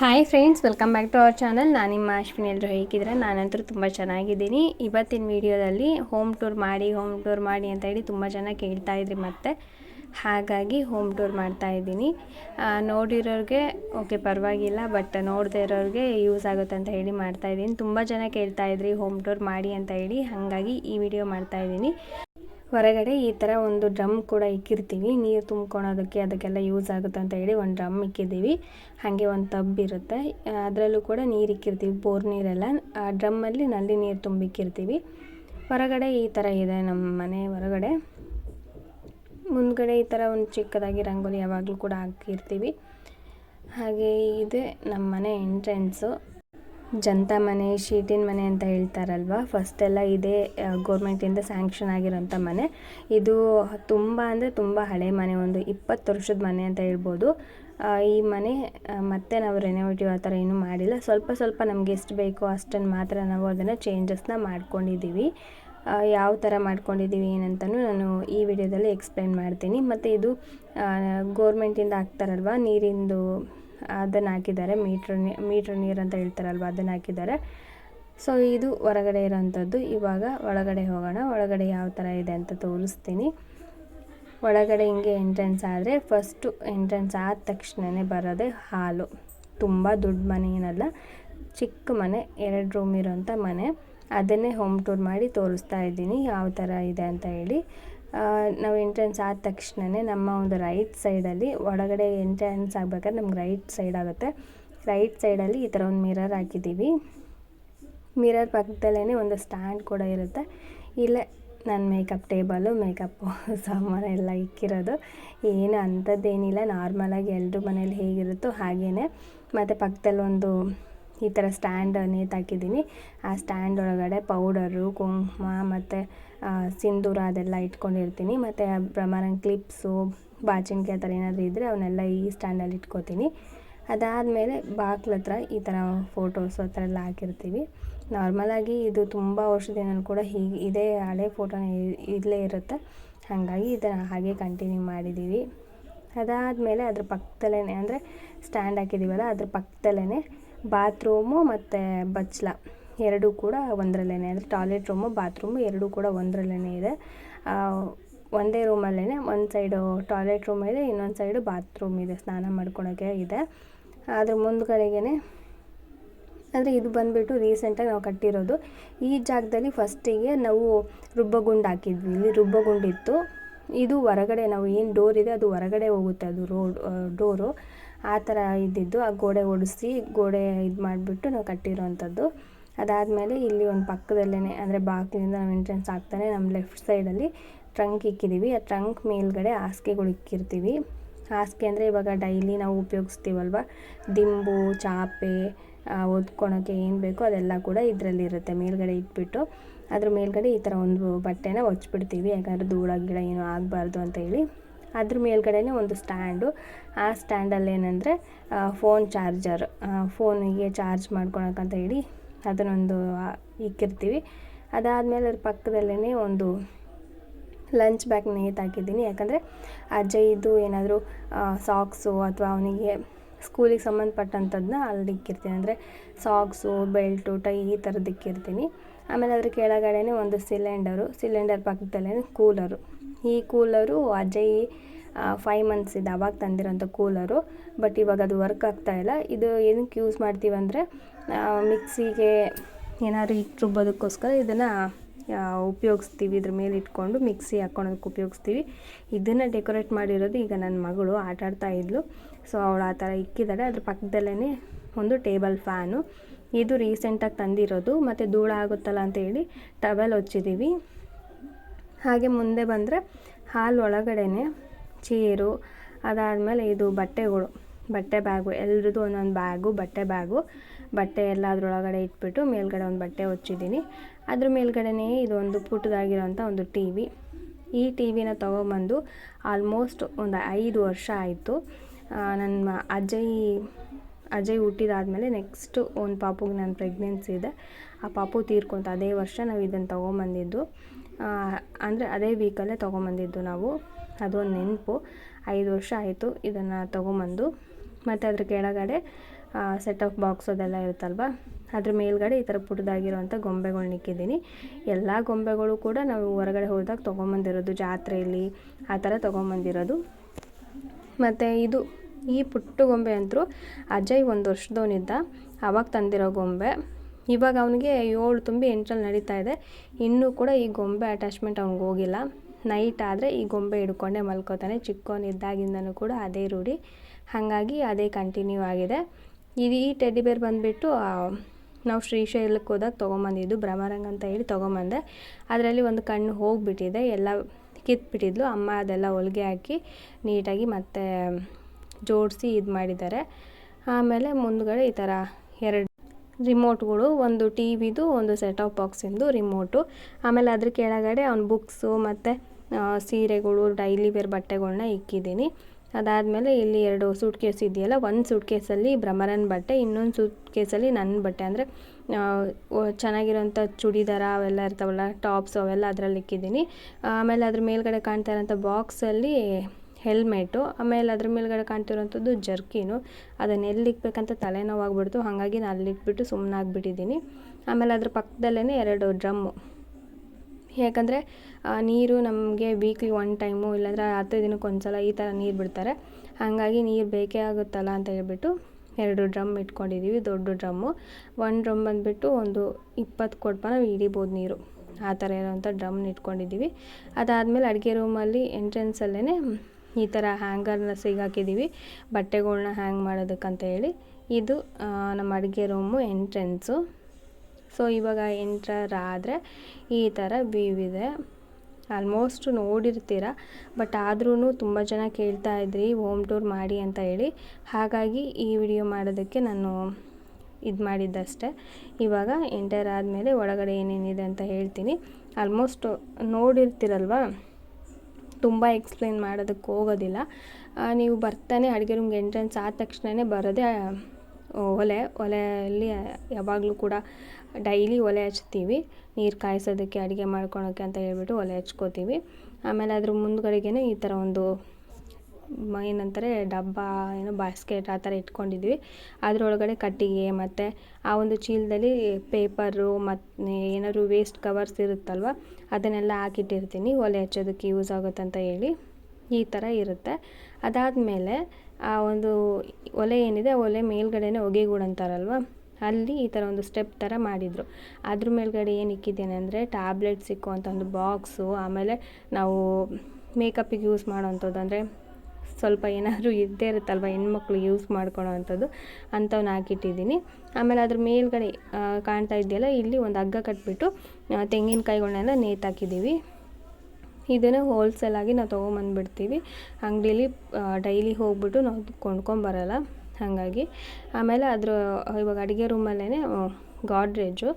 Hi friends welcome back to our channel ನಾನು ನಿಮ್ಮ ಅಶ್ವಿನಿ ಎಲ್ಲರೂ ಹೇಗಿದ್ರೆ ನಾನಂತರೂ ತುಂಬ ಚೆನ್ನಾಗಿದ್ದೀನಿ. ಇವತ್ತಿನ ವಿಡಿಯೋದಲ್ಲಿ ಹೋಮ್ ಟೂರ್ ಮಾಡಿ ಹೋಮ್ ಟೂರ್ ಮಾಡಿ ಅಂತ ಹೇಳಿ ತುಂಬ ಜನ ಕೇಳ್ತಾ ಇದ್ರಿ ಮತ್ತೆ. ಹಾಗಾಗಿ ಹೋಮ್ ಟೂರ್ ಮಾಡ್ತಾ ಇದ್ದೀನಿ. ನೋಡಿರೋರಿಗೆ ಓಕೆ ಪರವಾಗಿಲ್ಲ ಬಟ್ ನೋಡದೇ ಇರೋರಿಗೆ ಯೂಸ್ ಆಗುತ್ತೆ ಅಂತ ಹೇಳಿ ಮಾಡ್ತಾ ಇದ್ದೀನಿ. ತುಂಬ ಜನ ಕೇಳ್ತಾ ಇದ್ರಿ ಹೋಮ್ ಟೂರ್ ಮಾಡಿ ಅಂತ ಹೇಳಿ. ಹಾಗಾಗಿ ಈ ವಿಡಿಯೋ ಮಾಡ್ತಾ ಇದ್ದೀನಿ. ಹೊರಗಡೆ ಈ ಥರ ಒಂದು ಡ್ರಮ್ ಕೂಡ ಇಕ್ಕಿರ್ತೀವಿ. ನೀರು ತುಂಬ್ಕೊಳೋದಕ್ಕೆ ಅದಕ್ಕೆಲ್ಲ ಯೂಸ್ ಆಗುತ್ತೆ ಅಂತ ಹೇಳಿ ಒಂದು ಡ್ರಮ್ ಇಕ್ಕಿದ್ದೀವಿ. ಹಾಗೆ ಒಂದು ಟಬ್ ಇರುತ್ತೆ. ಅದರಲ್ಲೂ ಕೂಡ ನೀರು ಇಕ್ಕಿರ್ತೀವಿ, ಬೋರ್ ನೀರೆಲ್ಲ. ಆ ಡ್ರಮ್ಮಲ್ಲಿ ನಲ್ಲಿ ನೀರು ತುಂಬಿಕ್ಕಿರ್ತೀವಿ ಹೊರಗಡೆ ಈ ಥರ ಇದೆ ನಮ್ಮ ಮನೆ ಹೊರಗಡೆ. ಮುಂದ್ಗಡೆ ಈ ಥರ ಒಂದು ಚಿಕ್ಕದಾಗಿ ರಂಗೋಲಿ ಯಾವಾಗಲೂ ಕೂಡ ಹಾಕಿರ್ತೀವಿ. ಹಾಗೆ ಇದೆ ನಮ್ಮ ಮನೆ ಎಂಟ್ರೆನ್ಸು. ಜನತಾ ಮನೆ, ಶೀಟಿನ ಮನೆ ಅಂತ ಹೇಳ್ತಾರಲ್ವ? ಫಸ್ಟ್ ಎಲ್ಲ ಇದೇ ಗೋರ್ಮೆಂಟಿಂದ ಸ್ಯಾಂಕ್ಷನ್ ಆಗಿರೋಂಥ ಮನೆ. ಇದು ತುಂಬ ಅಂದರೆ ತುಂಬ ಹಳೆ ಮನೆ, ಒಂದು ಇಪ್ಪತ್ತು ವರ್ಷದ ಮನೆ ಅಂತ ಹೇಳ್ಬೋದು. ಈ ಮನೆ ಮತ್ತೆ ನಾವು ರೆನೋವೇಟಿವ್ ಆ ಥರ ಏನೂ ಮಾಡಿಲ್ಲ. ಸ್ವಲ್ಪ ಸ್ವಲ್ಪ ನಮ್ಗೆ ಎಷ್ಟು ಬೇಕೋ ಅಷ್ಟನ್ನು ಮಾತ್ರ ನಾವು ಅದನ್ನು ಚೇಂಜಸ್ನ ಮಾಡ್ಕೊಂಡಿದ್ದೀವಿ. ಯಾವ ಥರ ಮಾಡ್ಕೊಂಡಿದ್ದೀವಿ ಏನಂತಲೂ ನಾನು ಈ ವಿಡಿಯೋದಲ್ಲಿ ಎಕ್ಸ್ಪ್ಲೈನ್ ಮಾಡ್ತೀನಿ. ಮತ್ತು ಇದು ಗೋರ್ಮೆಂಟಿಂದ ಹಾಕ್ತಾರಲ್ವ, ನೀರಿಂದು ಅದನ್ನು ಹಾಕಿದ್ದಾರೆ ಮೀಟ್ರ್ ನೀ, ಮೀಟ್ರ್ ನೀರು ಅಂತ ಹೇಳ್ತಾರಲ್ವ ಅದನ್ನು ಹಾಕಿದ್ದಾರೆ ಸೊ ಇದು ಹೊರಗಡೆ ಇರೋಂಥದ್ದು ಇವಾಗ ಒಳಗಡೆ ಹೋಗೋಣ. ಒಳಗಡೆ ಯಾವ ಥರ ಇದೆ ಅಂತ ತೋರಿಸ್ತೀನಿ. ಒಳಗಡೆ ಹಿಂಗೆ ಎಂಟ್ರೆನ್ಸ್ ಆದರೆ ಫಸ್ಟು ಎಂಟ್ರೆನ್ಸ್ ಆದ ತಕ್ಷಣವೇ ಬರೋದೇ ಹಾಲು. ತುಂಬ ದೊಡ್ಡ ಮನೆ ಏನಲ್ಲ ಚಿಕ್ಕ ಮನೆ, ಎರಡು ರೂಮ್ ಇರೋಂಥ ಮನೆ. ಅದನ್ನೇ ಹೋಮ್ ಟೂರ್ ಮಾಡಿ ತೋರಿಸ್ತಾ ಇದ್ದೀನಿ. ಯಾವ ಥರ ಇದೆ ಅಂತ ಹೇಳಿ. ನಾವು ಎಂಟ್ರೆನ್ಸ್ ಆದ ತಕ್ಷಣವೇ ನಮ್ಮ ಒಂದು ರೈಟ್ ಸೈಡಲ್ಲಿ ಒಳಗಡೆ ಎಂಟ್ರೆನ್ಸ್ ಆಗಬೇಕಾದ್ರೆ ನಮ್ಗೆ ರೈಟ್ ಸೈಡ್ ಆಗುತ್ತೆ. ರೈಟ್ ಸೈಡಲ್ಲಿ ಈ ಥರ ಒಂದು ಮಿರರ್ ಹಾಕಿದ್ದೀವಿ. ಮಿರರ್ ಪಕ್ಕದಲ್ಲೇ ಒಂದು ಸ್ಟ್ಯಾಂಡ್ ಕೂಡ ಇರುತ್ತೆ. ಇಲ್ಲೇ ನನ್ನ ಮೇಕಪ್ ಟೇಬಲು ಮೇಕಪ್ಪು ಸಾಮಾನು ಎಲ್ಲ ಇಕ್ಕಿರೋದು. ಏನು ಅಂಥದ್ದೇನಿಲ್ಲ. ನಾರ್ಮಲಾಗಿ ಎಲ್ಲರೂ ಮನೇಲಿ ಹೇಗಿರುತ್ತೋ ಹಾಗೇ ಮತ್ತು ಪಕ್ಕದಲ್ಲಿ ಒಂದು ಈ ಥರ ಸ್ಟ್ಯಾಂಡ್ ನೇತಾಕಿದ್ದೀನಿ ಆ ಸ್ಟ್ಯಾಂಡ್ ಒಳಗಡೆ ಪೌಡರು, ಕುಂಕುಮ ಮತ್ತು ಸಿಂಧೂರ ಅದೆಲ್ಲ ಇಟ್ಕೊಂಡಿರ್ತೀನಿ. ಮತ್ತು ಪ್ರಮಾಣ ಕ್ಲಿಪ್ಸು, ಬಾಚಿಣಿಕೆ ಆ ಥರ ಏನಾದರೂ ಇದ್ದರೆ ಅವನ್ನೆಲ್ಲ ಈ ಸ್ಟ್ಯಾಂಡಲ್ಲಿ ಇಟ್ಕೋತೀನಿ. ಅದಾದಮೇಲೆ ಬಾಗ್ಲ ಹತ್ರ ಈ ಥರ ಫೋಟೋಸ್ ಆ ಥರ ಎಲ್ಲ ಹಾಕಿರ್ತೀವಿ. ನಾರ್ಮಲಾಗಿ ಇದು ತುಂಬ ವರ್ಷದಿಂದ ಕೂಡ ಹೀಗೆ ಇದೇ ಹಳೆ ಫೋಟೋನ ಇಲ್ಲೇ ಇರುತ್ತೆ. ಹಾಗಾಗಿ ಇದನ್ನು ಹಾಗೆ ಕಂಟಿನ್ಯೂ ಮಾಡಿದ್ದೀವಿ. ಅದಾದಮೇಲೆ ಅದ್ರ ಪಕ್ಕದಲ್ಲೇ ಅಂದರೆ, ಸ್ಟ್ಯಾಂಡ್ ಹಾಕಿದ್ದೀವಲ್ಲ, ಅದ್ರ ಪಕ್ಕದಲ್ಲೇ ಬಾತ್ರೂಮು ಮತ್ತು ಬಚ್ಚಲ. ಎರಡೂ ಕೂಡ ಒಂದರಲ್ಲೇ ಅಂದರೆ ಟಾಯ್ಲೆಟ್ ರೂಮು, ಬಾತ್ರೂಮು ಎರಡೂ ಕೂಡ ಒಂದರಲ್ಲೇ ಇದೆ. ಒಂದೇ ರೂಮಲ್ಲೇ ಒಂದು ಸೈಡು ಟಾಯ್ಲೆಟ್ ರೂಮ್ ಇದೆ, ಇನ್ನೊಂದು ಸೈಡು ಬಾತ್ರೂಮ್ ಇದೆ, ಸ್ನಾನ ಮಾಡ್ಕೊಳಕ್ಕೆ ಇದೆ. ಅದ್ರ ಮುಂದ್ಗಡೆಗೆ ಅಂದರೆ ಇದು ಬಂದುಬಿಟ್ಟು ರೀಸೆಂಟಾಗಿ ನಾವು ಕಟ್ಟಿರೋದು. ಈ ಜಾಗದಲ್ಲಿ ಫಸ್ಟಿಗೆ ನಾವು ರುಬ್ಬಗುಂಡು ಹಾಕಿದ್ವಿ. ಇಲ್ಲಿ ರುಬ್ಬಗುಂಡಿತ್ತು ಇದು ಹೊರಗಡೆ ನಾವು ಏನು ಡೋರ್ ಇದೆ ಅದು ಹೊರಗಡೆ ಹೋಗುತ್ತೆ, ಅದು ರೋಡ್ ಡೋರು. ಆ ಥರ ಇದ್ದಿದ್ದು, ಆ ಗೋಡೆ ಒಡೆಸಿ ಗೋಡೆ ಇದು ಮಾಡಿಬಿಟ್ಟು ನಾವು ಕಟ್ಟಿರೋವಂಥದ್ದು. ಅದಾದಮೇಲೆ ಇಲ್ಲಿ ಒಂದು ಪಕ್ಕದಲ್ಲೇ ಅಂದರೆ ಬಾಗಿಲಿಂದ ನಾವು ಎಂಟ್ರೆನ್ಸ್ ಆಗ್ತಾನೆ ನಮ್ಮ ಲೆಫ್ಟ್ ಸೈಡಲ್ಲಿ ಟ್ರಂಕ್ ಇಕ್ಕಿದ್ದೀವಿ ಆ ಟ್ರಂಕ್ ಮೇಲ್ಗಡೆ ಹಾಸಿಗೆಗಳು ಇಕ್ಕಿರ್ತೀವಿ. ಹಾಸಿಗೆ ಅಂದರೆ ಇವಾಗ ಡೈಲಿ ನಾವು ಉಪಯೋಗಿಸ್ತೀವಲ್ವ? ದಿಂಬು, ಚಾಪೆ ಓದ್ಕೊಳೋಕ್ಕೆ ಏನು ಬೇಕೋ ಅದೆಲ್ಲ ಕೂಡ ಇದರಲ್ಲಿರುತ್ತೆ. ಮೇಲ್ಗಡೆ ಇಟ್ಬಿಟ್ಟು ಅದ್ರ ಮೇಲ್ಗಡೆ ಈ ಥರ ಒಂದು ಬಟ್ಟೆನ ಹೊಚ್ಬಿಡ್ತೀವಿ ಯಾಕಂದರೆ ಧೂಳ ಗಿಡ ಏನೂ ಆಗಬಾರ್ದು ಅಂತ ಹೇಳಿ. ಅದ್ರ ಮೇಲ್ಗಡೆನೇ ಒಂದು ಸ್ಟ್ಯಾಂಡು. ಆ ಸ್ಟ್ಯಾಂಡಲ್ಲಿ ಏನಂದರೆ ಫೋನ್ ಚಾರ್ಜರ್ ಫೋನಿಗೆ ಚಾರ್ಜ್ ಮಾಡ್ಕೊಳಕ್ಕಂತ ಹೇಳಿ ಅದನ್ನೊಂದು ಇಕ್ಕಿರ್ತೀವಿ. ಅದಾದಮೇಲೆ ಅದ್ರ ಪಕ್ಕದಲ್ಲೇ ಒಂದು ಲಂಚ್ ಬ್ಯಾಗ್ ನೇತಾಕಿದ್ದೀನಿ ಯಾಕಂದರೆ ಅಜ್ಜಯ್ಯದು ಏನಾದರೂ ಸಾಕ್ಸು ಅಥವಾ ಅವನಿಗೆ ಸ್ಕೂಲಿಗೆ ಸಂಬಂಧಪಟ್ಟಂಥದ್ದನ್ನ ಅಲ್ಲಿ ಇಕ್ಕಿರ್ತೀನಿ. ಅಂದರೆ ಸಾಕ್ಸು, ಬೆಲ್ಟು, ಟೈ ಈ ಥರದ್ದು ಇಕ್ಕಿರ್ತೀನಿ. ಆಮೇಲೆ ಅದ್ರ ಕೆಳಗಡೆನೇ ಒಂದು ಸಿಲಿಂಡರು, ಸಿಲಿಂಡರ್ ಪಕ್ಕದಲ್ಲೇ ಕೂಲರು. ಈ ಕೂಲರು ಅಜಯ್ ಫೈವ್ ಮಂತ್ಸ್ ಇದೆ, ಅವಾಗ ತಂದಿರೋಂಥ ಕೂಲರು. ಬಟ್ ಇವಾಗ ಅದು ವರ್ಕ್ ಆಗ್ತಾ ಇಲ್ಲ. ಇದು ಏನಕ್ಕೆ ಯೂಸ್ ಮಾಡ್ತೀವಿ ಅಂದರೆ ಮಿಕ್ಸಿಗೆ ಏನಾದ್ರು ಇಟ್ಟು ರುಬ್ಬೋದಕ್ಕೋಸ್ಕರ ಇದನ್ನು ಉಪಯೋಗಿಸ್ತೀವಿ. ಇದ್ರ ಮೇಲೆ ಇಟ್ಕೊಂಡು ಮಿಕ್ಸಿ ಹಾಕ್ಕೊಳೋದಕ್ಕೆ ಉಪಯೋಗಿಸ್ತೀವಿ. ಇದನ್ನು ಡೆಕೋರೇಟ್ ಮಾಡಿರೋದು ಈಗ ನನ್ನ ಮಗಳು. ಆಟ ಆಡ್ತಾ ಇದ್ಲು. ಸೊ ಅವಳು ಆ ಥರ ಇಕ್ಕಿದ್ದಾಳೆ ಅದ್ರ ಪಕ್ಕದಲ್ಲೇ ಒಂದು ಟೇಬಲ್ ಫ್ಯಾನು ಇದು ರೀಸೆಂಟಾಗಿ ತಂದಿರೋದು. ಮತ್ತು ಧೂಳ ಆಗುತ್ತಲ್ಲ ಅಂತ ಹೇಳಿ ಟವೆಲ್ ಹೊಚ್ಚಿದ್ದೀವಿ ಹಾಗೆ ಮುಂದೆ ಬಂದರೆ ಹಾಲ್ ಒಳಗಡೆನೆ ಚೇರು, ಅದಾದಮೇಲೆ ಇದು ಬಟ್ಟೆಗಳು, ಬಟ್ಟೆ ಬ್ಯಾಗು, ಎಲ್ರದ್ದು ಒಂದೊಂದು ಬ್ಯಾಗು, ಬಟ್ಟೆ ಬ್ಯಾಗು, ಬಟ್ಟೆ ಎಲ್ಲ ಅದರೊಳಗಡೆ ಇಟ್ಬಿಟ್ಟು ಮೇಲ್ಗಡೆ ಒಂದು ಬಟ್ಟೆ ಹೊಚ್ಚಿದ್ದೀನಿ ಅದ್ರ ಮೇಲ್ಗಡೆನೇ ಇದೊಂದು ಪುಟ್ಟದಾಗಿರೋಂಥ ಒಂದು ಟಿ ವಿ. ಈ ಟಿ ವಿನ ತೊಗೊಂಬಂದು ಆಲ್ಮೋಸ್ಟ್ ಒಂದು ಐದು ವರ್ಷ ಆಯಿತು. ನನ್ನ ಅಜಯ್ ಅಜಯ್ ಹುಟ್ಟಿದಾದ್ಮೇಲೆ ನೆಕ್ಸ್ಟು ಒಂದು ಪಾಪುಗೆ ನಾನು ಪ್ರೆಗ್ನೆನ್ಸಿ ಇದೆ. ಆ ಪಾಪು ತೀರ್ಕೊಂತ, ಅದೇ ವರ್ಷ ನಾವು ಇದನ್ನು ತೊಗೊಂಬಂದಿದ್ದು. ಅಂದರೆ ಅದೇ ವೀಕಲ್ಲೇ ತೊಗೊಂಬಂದಿದ್ದು ನಾವು. ಅದೊಂದು ನೆನಪು. ಐದು ವರ್ಷ ಆಯಿತು ಇದನ್ನು ತೊಗೊಂಬಂದು. ಮತ್ತು ಅದ್ರ ಕೆಳಗಡೆ ಸೆಟ್ ಆಫ್ ಬಾಕ್ಸ್ ಅದೆಲ್ಲ ಇರುತ್ತಲ್ವ? ಅದ್ರ ಮೇಲ್ಗಡೆ ಈ ಥರ ಪುಟ್ಟದಾಗಿರುವಂಥ ಗೊಂಬೆಗಳ್ನ ಇಕ್ಕಿದ್ದೀನಿ ಎಲ್ಲ ಗೊಂಬೆಗಳು ಕೂಡ ನಾವು ಹೊರಗಡೆ ಹೋದಾಗ ತೊಗೊಂಬಂದಿರೋದು, ಜಾತ್ರೆಯಲ್ಲಿ ಆ ಥರ ತೊಗೊಂಬಂದಿರೋದು. ಮತ್ತು ಇದು, ಈ ಪುಟ್ಟ ಗೊಂಬೆ ಅಂತೂ ಅಜಯ್ ಒಂದು ವರ್ಷದವನಿದ್ದ. ಅವಾಗ ತಂದಿರೋ ಗೊಂಬೆ. ಇವಾಗ ಅವನಿಗೆ ಏಳು ತುಂಬಿ ಎಂಟ್ರಲ್ಲಿ ನಡೀತಾ ಇದೆ. ಇನ್ನೂ ಕೂಡ ಈ ಗೊಂಬೆ ಅಟ್ಯಾಚ್ಮೆಂಟ್ ಅವ್ನಿಗೆ ಹೋಗಿಲ್ಲ. ನೈಟ್ ಆದರೆ ಈ ಗೊಂಬೆ ಹಿಡ್ಕೊಂಡೇ ಮಲ್ಕೋತಾನೆ. ಚಿಕ್ಕವನಿದ್ದಾಗಿಂದನೂ ಕೂಡ ಅದೇ ರೂಢಿ. ಹಾಗಾಗಿ ಅದೇ ಕಂಟಿನ್ಯೂ ಆಗಿದೆ. ಇದು ಈ ಟೆಡ್ಡಿ ಬೇರ್ ಬಂದುಬಿಟ್ಟು ನಾವು ಶ್ರೀಶೈಲಕ್ಕೆ ಹೋದಾಗ ತೊಗೊಂಬಂದಿದ್ದು ಭ್ರಮರಂಗ ಅಂತ ಹೇಳಿ ತೊಗೊಂಬಂದೆ. ಅದರಲ್ಲಿ ಒಂದು ಕಣ್ಣು ಹೋಗಿಬಿಟ್ಟಿದೆ. ಎಲ್ಲ ಕಿತ್ಬಿಟ್ಟಿದ್ಲು. ಅಮ್ಮ ಅದೆಲ್ಲ ಹೊಲಿಗೆ ಹಾಕಿ ನೀಟಾಗಿ ಮತ್ತೆ ಜೋಡಿಸಿ ಇದು ಮಾಡಿದ್ದಾರೆ ಆಮೇಲೆ ಮುಂದುಗಡೆ ಈ ಥರ ಎರಡು ರಿಮೋಟ್ಗಳು, ಒಂದು ಟಿ ವಿದು ಒಂದು ಸೆಟ್ ಆಫ್ ಬಾಕ್ಸಿಂದು ರಿಮೋಟು. ಆಮೇಲೆ ಅದ್ರ ಕೆಳಗಡೆ ಅವ್ನ ಬುಕ್ಸು ಮತ್ತು ಸೀರೆಗಳು ಡೈಲಿ ವೇರ್ ಬಟ್ಟೆಗಳನ್ನ ಇಕ್ಕಿದ್ದೀನಿ. ಅದಾದಮೇಲೆ ಇಲ್ಲಿ ಎರಡು ಸೂಟ್ ಕೇಸ್ ಇದೆಯಲ್ಲ, ಒಂದು ಸೂಟ್ ಕೇಸಲ್ಲಿ ಭ್ರಮರನ್ ಬಟ್ಟೆ, ಇನ್ನೊಂದು ಸೂಟ್ ಕೇಸಲ್ಲಿ ನನ್ನ ಬಟ್ಟೆ. ಅಂದರೆ ಚೆನ್ನಾಗಿರೋಂಥ ಚೂಡಿದಾರ ಅವೆಲ್ಲ ಇರ್ತಾವಲ್ಲ ಟಾಪ್ಸ್ ಅವೆಲ್ಲ ಅದರಲ್ಲಿ ಇಕ್ಕಿದ್ದೀನಿ ಆಮೇಲೆ ಅದ್ರ ಮೇಲ್ಗಡೆ ಕಾಣ್ತಾ ಇರೋಂಥ ಬಾಕ್ಸಲ್ಲಿ ಹೆಲ್ಮೆಟು, ಆಮೇಲೆ ಅದ್ರ ಮೇಲ್ಗಡೆ ಕಾಣ್ತಿರೋಂಥದ್ದು ಜರ್ಕಿನು. ಅದನ್ನು ಎಲ್ಲಿ ಇಕ್ಬೇಕಂತ ತಲೆನೋವಾಗ್ಬಿಡ್ತು. ಹಾಗಾಗಿ ನಾನು ಅಲ್ಲಿಟ್ಬಿಟ್ಟು ಸುಮ್ಮನಾಗ್ಬಿಟ್ಟಿದ್ದೀನಿ ಆಮೇಲೆ ಅದ್ರ ಪಕ್ಕದಲ್ಲೇ ಎರಡು ಡ್ರಮ್ಮು. ಯಾಕಂದರೆ ನೀರು ನಮಗೆ ವೀಕ್ಲಿ ಒನ್ ಟೈಮು ಇಲ್ಲಾಂದರೆ ಹತ್ತು ದಿನಕ್ಕೆ ಒಂದು ಸಲ ಈ ಥರ ನೀರು ಬಿಡ್ತಾರೆ. ಹಾಗಾಗಿ ನೀರು ಬೇಕೇ ಆಗುತ್ತಲ್ಲ ಅಂತ ಹೇಳ್ಬಿಟ್ಟು ಎರಡು ಡ್ರಮ್ ಇಟ್ಕೊಂಡಿದ್ದೀವಿ ದೊಡ್ಡ ಡ್ರಮ್ಮು. ಒಂದು ಡ್ರಮ್ ಬಂದುಬಿಟ್ಟು ಒಂದು ಇಪ್ಪತ್ತು ಕೊಡ್ಪನ ಹಿಡಿಬೋದು ನೀರು. ಆ ಥರ ಇರೋವಂಥ ಡ್ರಮ್ನ ಇಟ್ಕೊಂಡಿದ್ದೀವಿ ಅದಾದಮೇಲೆ ಅಡುಗೆ ರೂಮಲ್ಲಿ ಎಂಟ್ರೆನ್ಸಲ್ಲೇ ಈ ಥರ ಹ್ಯಾಂಗರ್ನ ಸಿಗಾಕಿದ್ದೀವಿ, ಬಟ್ಟೆಗಳ್ನ ಹ್ಯಾಂಗ್ ಮಾಡೋದಕ್ಕಂತ ಹೇಳಿ. ಇದು ನಮ್ಮ ಅಡುಗೆ ರೂಮು ಎಂಟ್ರೆನ್ಸು. ಸೊ, ಇವಾಗ ಎಂಟ್ರರ್ ಆದರೆ ಈ ಥರ ವ್ಯೂ ಇದೆ. ಆಲ್ಮೋಸ್ಟ್ ನೋಡಿರ್ತೀರ, ಬಟ್ ಆದ್ರೂ ತುಂಬ ಜನ ಕೇಳ್ತಾ ಇದ್ರಿ, ಹೋಮ್ ಟೂರ್ ಮಾಡಿ ಅಂತ ಹೇಳಿ. ಹಾಗಾಗಿ ಈ ವಿಡಿಯೋ ಮಾಡೋದಕ್ಕೆ ನಾನು ಇದು ಮಾಡಿದ್ದಷ್ಟೇ. ಇವಾಗ ಎಂಟರ್ ಆದಮೇಲೆ ಒಳಗಡೆ ಏನೇನಿದೆ ಅಂತ ಹೇಳ್ತೀನಿ. ಆಲ್ಮೋಸ್ಟ್ ನೋಡಿರ್ತೀರಲ್ವ? ತುಂಬ ಎಕ್ಸ್ಪ್ಲೇನ್ ಮಾಡೋದಕ್ಕೆ ಹೋಗೋದಿಲ್ಲ. ನೀವು ಬರ್ತಾನೆ ಅಡುಗೆ ರೂಮ್ಗೆ ಎಂಟ್ರೆನ್ಸ್ ಆದ ತಕ್ಷಣವೇ ಬರೋದೇ ಒಲೆ, ಒಲೆಯಲ್ಲಿ ಯಾವಾಗಲೂ ಕೂಡ ಡೈಲಿ ಒಲೆ ಹಚ್ತೀವಿ. ನೀರು ಕಾಯಿಸೋದಕ್ಕೆ, ಅಡುಗೆ ಮಾಡ್ಕೊಳೋಕ್ಕೆ ಅಂತ ಹೇಳ್ಬಿಟ್ಟು ಒಲೆ ಹಚ್ಕೋತೀವಿ. ಆಮೇಲೆ ಅದ್ರ ಮುಂದ್ಗಡೆಗೆ ಈ ಥರ ಒಂದು ಏನಂತಾರೆ, ಡಬ್ಬ, ಏನೋ ಬಾಸ್ಕೆಟ್ ಆ ಥರ ಇಟ್ಕೊಂಡಿದ್ವಿ. ಅದರೊಳಗಡೆ ಕಟ್ಟಿಗೆ ಮತ್ತು ಆ ಒಂದು ಚೀಲದಲ್ಲಿ ಪೇಪರು ಮತ್ತು ಏನಾದ್ರು ವೇಸ್ಟ್ ಕವರ್ಸ್ ಇರುತ್ತಲ್ವ, ಅದನ್ನೆಲ್ಲ ಹಾಕಿಟ್ಟಿರ್ತೀನಿ. ಒಲೆ ಹಚ್ಚೋದಕ್ಕೆ ಯೂಸ್ ಆಗುತ್ತಂತ ಹೇಳಿ ಈ ಥರ ಇರುತ್ತೆ. ಅದಾದಮೇಲೆ ಆ ಒಂದು ಒಲೆ ಏನಿದೆ ಒಲೆ ಮೇಲ್ಗಡೆನೇ ಹೊಗೆಗೂಡು ಅಂತಾರಲ್ವ, ಅಲ್ಲಿ ಈ ಥರ ಒಂದು ಸ್ಟೆಪ್ ಥರ ಮಾಡಿದರು. ಅದ್ರ ಮೇಲ್ಗಡೆ ಏನು ಇಕ್ಕಿದ್ದೇನೆ ಅಂದರೆ ಟ್ಯಾಬ್ಲೆಟ್ಸ್ ಇಕ್ಕುವಂಥ ಒಂದು ಬಾಕ್ಸು ಆಮೇಲೆ ನಾವು ಮೇಕಪ್ಪಿಗೆ ಯೂಸ್ ಮಾಡೋವಂಥದ್ದು ಅಂದರೆ ಸ್ವಲ್ಪ ಏನಾದರೂ ಇದ್ದೇ ಇರುತ್ತಲ್ವ ಹೆಣ್ಮಕ್ಳು ಯೂಸ್ ಮಾಡ್ಕೊಳೋ ಅಂಥದ್ದು ಅಂಥವನ್ನ ಹಾಕಿಟ್ಟಿದ್ದೀನಿ. ಆಮೇಲೆ ಅದ್ರ ಮೇಲ್ಗಡೆ ಕಾಣ್ತಾ ಇದೆಯಲ್ಲ ಇಲ್ಲಿ ಒಂದು ಹಗ್ಗ ಕಟ್ಬಿಟ್ಟು ತೆಂಗಿನಕಾಯಿಗಳನ್ನೆಲ್ಲ ನೇತಾಕಿದ್ದೀವಿ. ಇದನ್ನು ಹೋಲ್ಸೇಲಾಗಿ ನಾವು ತೊಗೊಂಬಂದ್ಬಿಡ್ತೀವಿ. ಅಂಗಡೀಲಿ ಡೈಲಿ ಹೋಗ್ಬಿಟ್ಟು ನಾವು ಕೊಂಡ್ಕೊಂಬರಲ್ಲ, ಹಾಗಾಗಿ. ಆಮೇಲೆ ಅದ್ರ, ಇವಾಗ ಅಡುಗೆ ರೂಮಲ್ಲೇ ಗಾಡ್ರೇಜು.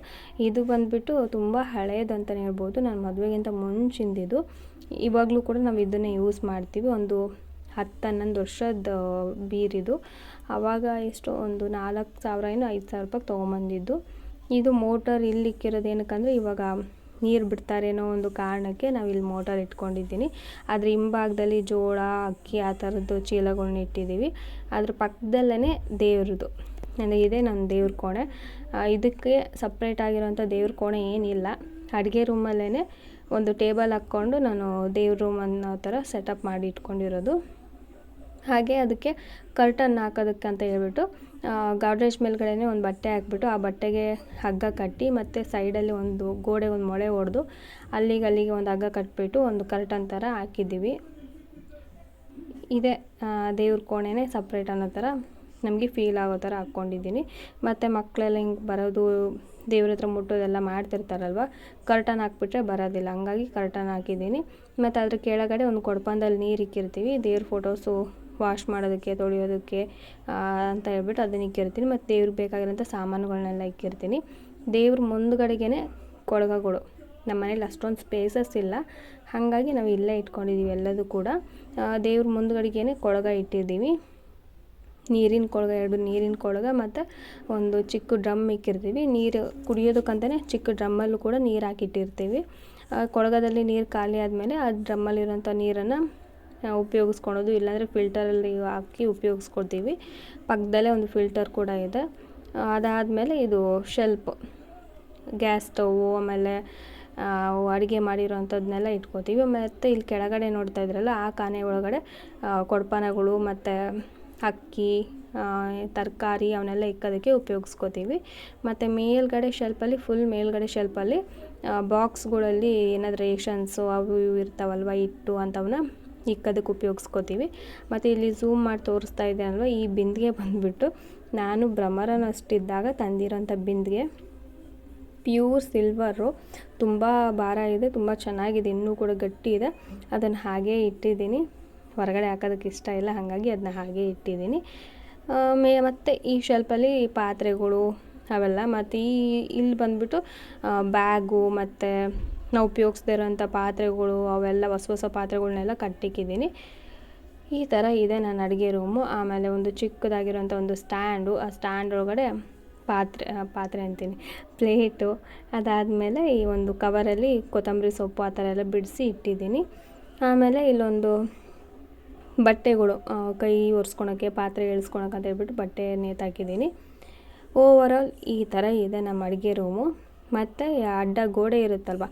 ಇದು ಬಂದುಬಿಟ್ಟು ತುಂಬ ಹಳೇದು ಅಂತಲೇ ಹೇಳ್ಬೋದು. ನಾನು ಮದುವೆಗಿಂತ ಮುಂಚಿಂದಿದ್ದು ಇವಾಗಲೂ ಕೂಡ ನಾವು ಇದನ್ನೇ ಯೂಸ್ ಮಾಡ್ತೀವಿ. ಒಂದು ಹತ್ತು ಹನ್ನೊಂದು ವರ್ಷದ ಬೀರಿದು ಆವಾಗ ಎಷ್ಟು ಒಂದು ನಾಲ್ಕು ಸಾವಿರ ಏನೋ ಐದು ಸಾವಿರ ರೂಪಾಯಿ ತೊಗೊಂಬಂದಿದ್ದು. ಇದು ಮೋಟರ್ ಇಲ್ಲಿ ಇಕ್ಕಿರೋದು ಏನಕ್ಕಂದರೆ, ಇವಾಗ ನೀರು ಬಿಡ್ತಾರೇನೋ ಒಂದು ಕಾರಣಕ್ಕೆ ನಾವು ಇಲ್ಲಿ ಮೋಟರ್ ಇಟ್ಕೊಂಡಿದ್ದೀನಿ. ಅದ್ರ ಹಿಂಭಾಗದಲ್ಲಿ ಜೋಳ, ಅಕ್ಕಿ ಆ ಥರದ್ದು ಚೀಲಗಳನ್ನ ಇಟ್ಟಿದ್ದೀವಿ. ಅದ್ರ ಪಕ್ಕದಲ್ಲೇ ದೇವ್ರದ್ದು. ನನಗಿದೆ ನನ್ನ ದೇವ್ರ ಕೋಣೆ. ಇದಕ್ಕೆ ಸಪ್ರೇಟ್ ಆಗಿರೋಂಥ ದೇವ್ರ ಕೋಣೆ ಏನಿಲ್ಲ. ಅಡುಗೆ ರೂಮಲ್ಲೇ ಒಂದು ಟೇಬಲ್ ಹಾಕ್ಕೊಂಡು ನಾನು ದೇವ್ರ ರೂಮ್ ಅನ್ನೋ ಥರ ಸೆಟಪ್ ಮಾಡಿ ಇಟ್ಕೊಂಡಿರೋದು. ಹಾಗೆ ಅದಕ್ಕೆ ಕರ್ಟನ್ ಹಾಕೋದಕ್ಕೆ ಅಂತ ಹೇಳ್ಬಿಟ್ಟು ಗಾಡ್ರೇಜ್ ಮೇಲ್ಗಡೆನೇ ಒಂದು ಬಟ್ಟೆ ಹಾಕ್ಬಿಟ್ಟು ಆ ಬಟ್ಟೆಗೆ ಹಗ್ಗ ಕಟ್ಟಿ ಮತ್ತು ಸೈಡಲ್ಲಿ ಒಂದು ಗೋಡೆ ಒಂದು ಮೊಳೆ ಹೊಡೆದು ಅಲ್ಲಿಗೆ ಅಲ್ಲಿಗೆ ಒಂದು ಹಗ್ಗ ಕಟ್ಬಿಟ್ಟು ಒಂದು ಕರ್ಟನ್ ಥರ ಹಾಕಿದ್ದೀವಿ. ಇದೆ ದೇವ್ರ ಕೋಣೆನೇ ಸಪ್ರೇಟ್ ಅನ್ನೋ ಥರ ನಮಗೆ ಫೀಲ್ ಆಗೋ ಥರ ಹಾಕ್ಕೊಂಡಿದ್ದೀನಿ. ಮತ್ತು ಮಕ್ಕಳೆಲ್ಲ ಹಿಂಗೆ ಬರೋದು, ದೇವ್ರ ಹತ್ರ ಮುಟ್ಟೋದೆಲ್ಲ ಮಾಡ್ತಿರ್ತಾರಲ್ವ ಕರ್ಟನ್ ಹಾಕ್ಬಿಟ್ರೆ ಬರೋದಿಲ್ಲ. ಹಂಗಾಗಿ ಕರ್ಟನ್ ಹಾಕಿದ್ದೀನಿ. ಮತ್ತು ಅದ್ರ ಕೆಳಗಡೆ ಒಂದು ಕೊಡಪಂದಲ್ಲಿ ನೀರು ಇಕ್ಕಿರ್ತೀವಿ. ದೇವ್ರ ಫೋಟೋಸು ವಾಶ್ ಮಾಡೋದಕ್ಕೆ, ತೊಳೆಯೋದಕ್ಕೆ ಅಂತ ಹೇಳ್ಬಿಟ್ಟು ಅದನ್ನ ಇಕ್ಕಿರ್ತೀನಿ. ಮತ್ತು ದೇವ್ರಿಗೆ ಬೇಕಾಗಿರೋಂಥ ಸಾಮಾನುಗಳನ್ನೆಲ್ಲ ಇಕ್ಕಿರ್ತೀನಿ. ದೇವ್ರ ಮುಂದುಗಡೆಗೇ ಕೊಳಗಗಳು. ನಮ್ಮ ಮನೇಲಿ ಅಷ್ಟೊಂದು ಸ್ಪೇಸಸ್ ಇಲ್ಲ. ಹಾಗಾಗಿ ನಾವು ಇಲ್ಲೇ ಇಟ್ಕೊಂಡಿದ್ದೀವಿ ಎಲ್ಲದೂ ಕೂಡ. ದೇವ್ರ ಮುಂದುಗಡೆಗೇ ಕೊಳಗ ಇಟ್ಟಿದ್ದೀವಿ. ನೀರಿನ ಕೊಳಗ, ಎರಡು ನೀರಿನ ಕೊಳಗ, ಮತ್ತು ಒಂದು ಚಿಕ್ಕ ಡ್ರಮ್ ಇಕ್ಕಿರ್ತೀವಿ. ನೀರು ಕುಡಿಯೋದಕ್ಕಂತಲೇ ಚಿಕ್ಕ ಡ್ರಮ್ಮಲ್ಲೂ ಕೂಡ ನೀರು ಹಾಕಿಟ್ಟಿರ್ತೀವಿ. ಕೊಳಗದಲ್ಲಿ ನೀರು ಖಾಲಿ ಆದಮೇಲೆ ಆ ಡ್ರಮ್ಮಲ್ಲಿರೋಂಥ ನೀರನ್ನು ಉಪಯೋಗಿಸ್ಕೊಳೋದು, ಇಲ್ಲಾಂದರೆ ಫಿಲ್ಟರಲ್ಲಿ ಹಾಕಿ ಉಪಯೋಗಿಸ್ಕೊಳ್ತೀವಿ ಪಕ್ಕದಲ್ಲೇ ಒಂದು ಫಿಲ್ಟರ್ ಕೂಡ ಇದೆ. ಅದಾದಮೇಲೆ ಇದು ಶೆಲ್ಪ್ ಗ್ಯಾಸ್ ಸ್ಟೌವು ಆಮೇಲೆ ಅಡುಗೆ ಮಾಡಿರೋವಂಥದ್ದನ್ನೆಲ್ಲ ಇಟ್ಕೋತೀವಿ. ಮತ್ತು ಇಲ್ಲಿ ಕೆಳಗಡೆ ನೋಡ್ತಾ ಇದ್ರಲ್ಲ, ಆ ಕಾನೆ ಒಳಗಡೆ ಕೊಡ್ಪಾನಗಳು ಮತ್ತು ಅಕ್ಕಿ ತರಕಾರಿ ಅವನ್ನೆಲ್ಲ ಇಕ್ಕೋದಕ್ಕೆ ಉಪಯೋಗಿಸ್ಕೋತೀವಿ. ಮತ್ತು ಮೇಲ್ಗಡೆ ಶೆಲ್ಪಲ್ಲಿ ಫುಲ್ ಮೇಲ್ಗಡೆ ಶೆಲ್ಪಲ್ಲಿ ಬಾಕ್ಸ್ಗಳಲ್ಲಿ ಏನಾದರೂ ರೇಷನ್ಸು ಅವು ಇವು ಇರ್ತಾವಲ್ವ, ಇಟ್ಟು ಅಂಥವನ್ನ ಇಕ್ಕೋದಕ್ಕೆ ಉಪಯೋಗಿಸ್ಕೋತೀವಿ. ಮತ್ತು ಇಲ್ಲಿ ಝೂಮ್ ಮಾಡಿ ತೋರಿಸ್ತಾ ಇದೆ ಅಲ್ವ? ಈ ಬಿಂದಿಗೆ ಬಂದುಬಿಟ್ಟು ನಾನು ಭ್ರಮರನಷ್ಟಿದ್ದಾಗ ತಂದಿರೋಂಥ ಬಿಂದಿಗೆ ಪ್ಯೂರ್ ಸಿಲ್ವರು ತುಂಬ ಭಾರ ಇದೆ, ತುಂಬ ಚೆನ್ನಾಗಿದೆ, ಇನ್ನೂ ಕೂಡ ಗಟ್ಟಿ ಇದೆ. ಅದನ್ನು ಹಾಗೇ ಇಟ್ಟಿದ್ದೀನಿ. ಹೊರಗಡೆ ಹಾಕೋದಕ್ಕೆ ಇಷ್ಟ ಇಲ್ಲ, ಹಾಗಾಗಿ ಅದನ್ನ ಹಾಗೆ ಇಟ್ಟಿದ್ದೀನಿ. ಮೇ, ಮತ್ತು ಈ ಶೆಲ್ಪಲ್ಲಿ ಪಾತ್ರೆಗಳು ಅವೆಲ್ಲ. ಮತ್ತು ಈ, ಇಲ್ಲಿ ಬಂದುಬಿಟ್ಟು ಬ್ಯಾಗು ಮತ್ತು ನಾವು ಉಪಯೋಗಿಸ್ದೇ ಇರೋಂಥ ಪಾತ್ರೆಗಳು ಅವೆಲ್ಲ ಹೊಸ ಹೊಸ ಪಾತ್ರೆಗಳನ್ನೆಲ್ಲ ಕಟ್ಟಿಕ್ಕಿದ್ದೀನಿ. ಈ ಥರ ಇದೆ ನನ್ನ ಅಡುಗೆ ರೂಮು. ಆಮೇಲೆ ಒಂದು ಚಿಕ್ಕದಾಗಿರೋಂಥ ಒಂದು ಸ್ಟ್ಯಾಂಡು. ಆ ಸ್ಟ್ಯಾಂಡ್ ಒಳಗಡೆ ಪಾತ್ರೆ ಪಾತ್ರೆ ಅಂತೀನಿ. ಪ್ಲೇಟು. ಅದಾದಮೇಲೆ ಈ ಒಂದು ಕವರಲ್ಲಿ ಕೊತ್ತಂಬರಿ ಸೊಪ್ಪು ಆ ಥರ ಎಲ್ಲ ಬಿಡಿಸಿ ಇಟ್ಟಿದ್ದೀನಿ. ಆಮೇಲೆ ಇಲ್ಲೊಂದು ಬಟ್ಟೆಗಳು ಕೈ ಒರೆಸ್ಕೊಳಕ್ಕೆ, ಪಾತ್ರೆ ಇಳಿಸ್ಕೊಳಕ್ಕೆ ಅಂತ ಹೇಳ್ಬಿಟ್ಟು ಬಟ್ಟೆ ನೇತಾಕಿದ್ದೀನಿ ಓವರಾಲ್ ಈ ಥರ ಇದೆ ನಮ್ಮ ಅಡುಗೆ ರೂಮು. ಮತ್ತು ಅಡ್ಡ ಗೋಡೆ ಇರುತ್ತಲ್ವ?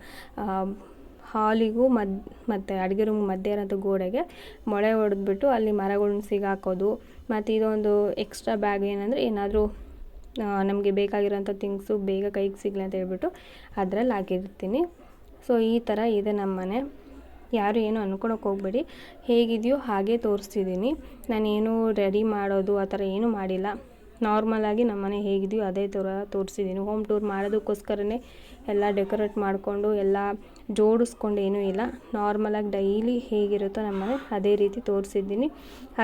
ಹಾಲಿಗೂ ಮದ್, ಮತ್ತು ಅಡುಗೆ ರೂಮ್ ಮಧ್ಯೆ ಇರೋಂಥ ಗೋಡೆಗೆ ಮೊಳೆ ಹೊಡೆದ್ಬಿಟ್ಟು ಅಲ್ಲಿ ಮರಗಳ್ನ ಸಿಗಾಕೋದು, ಮತ್ತು ಇದೊಂದು ಎಕ್ಸ್ಟ್ರಾ ಬ್ಯಾಗ್ ಏನಂದರೆ ಏನಾದರೂ ನಮಗೆ ಬೇಕಾಗಿರೋಂಥ ಥಿಂಗ್ಸು ಬೇಗ ಕೈಗೆ ಸಿಗಲಿ ಅಂತ ಹೇಳ್ಬಿಟ್ಟು ಅದರಲ್ಲಿ ಹಾಕಿರ್ತೀನಿ. ಸೊ ಈ ಥರ ಇದೆ ನಮ್ಮ ಮನೆ ಯಾರು ಏನು ಅನ್ಕೊಳಕ್ಕೆ ಹೋಗ್ಬೇಡಿ. ಹೇಗಿದೆಯೋ ಹಾಗೆ ತೋರಿಸ್ತಿದ್ದೀನಿ. ನಾನೇನು ರೆಡಿ ಮಾಡೋದು ಆ ಥರ ಏನೂ ಮಾಡಿಲ್ಲ. ನಾರ್ಮಲಾಗಿ ನಮ್ಮ ಮನೆ ಹೇಗಿದೆಯೋ ಅದೇ ಥರ ತೋರಿಸಿದ್ದೀನಿ. ಹೋಮ್ ಟೂರ್ ಮಾಡೋದಕ್ಕೋಸ್ಕರನೇ ಎಲ್ಲ ಡೆಕೋರೇಟ್ ಮಾಡಿಕೊಂಡು ಎಲ್ಲ ಜೋಡಿಸ್ಕೊಂಡು ಏನೂ ಇಲ್ಲ. ನಾರ್ಮಲಾಗಿ ಡೈಲಿ ಹೇಗಿರುತ್ತೋ ನಮ್ಮ ಮನೆ ಅದೇ ರೀತಿ ತೋರಿಸಿದ್ದೀನಿ.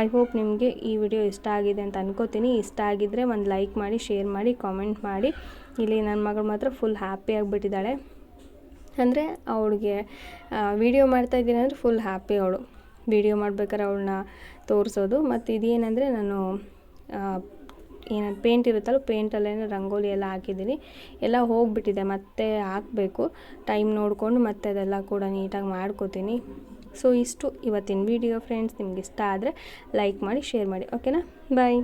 ಐ ಹೋಪ್ ನಿಮಗೆ ಈ ವಿಡಿಯೋ ಇಷ್ಟ ಆಗಿದೆ ಅಂತ ಅನ್ಕೋತೀನಿ. ಇಷ್ಟ ಆಗಿದ್ದರೆ ಒಂದು ಲೈಕ್ ಮಾಡಿ ಶೇರ್ ಮಾಡಿ ಕಾಮೆಂಟ್ ಮಾಡಿ. ಇಲ್ಲಿ ನನ್ನ ಮಗಳು ಮಾತ್ರ ಫುಲ್ ಹ್ಯಾಪಿ ಆಗಿಬಿಟ್ಟಿದ್ದಾಳೆ. ಅಂದರೆ ಅವಳಿಗೆ ವೀಡಿಯೋ ಮಾಡ್ತಾಯಿದ್ದೀನಿ ಅಂದರೆ ಫುಲ್ ಹ್ಯಾಪಿ ಅವಳು. ವೀಡಿಯೋ ಮಾಡ್ಬೇಕಾದ್ರೆ ಅವಳನ್ನ ತೋರಿಸೋದು. ಮತ್ತು ಇದೇನೆಂದರೆ ನಾನು ಏನದು ಪೇಂಟ್ ಇರುತ್ತಲ್ಲ ಪೇಂಟಲ್ಲೇ ರಂಗೋಲಿ ಎಲ್ಲ ಹಾಕಿದ್ದೀನಿ. ಎಲ್ಲ ಹೋಗಿಬಿಟ್ಟಿದೆ, ಮತ್ತೆ ಹಾಕಬೇಕು. ಟೈಮ್ ನೋಡಿಕೊಂಡು ಮತ್ತೆ ಅದೆಲ್ಲ ಕೂಡ ನೀಟಾಗಿ ಮಾಡ್ಕೋತೀನಿ. ಸೊ ಇಷ್ಟು ಇವತ್ತಿನ ವೀಡಿಯೋ ಫ್ರೆಂಡ್ಸ್ ನಿಮ್ಗೆ ಇಷ್ಟ ಆದರೆ ಲೈಕ್ ಮಾಡಿ ಶೇರ್ ಮಾಡಿ. ಓಕೆನಾ ಬಾಯ್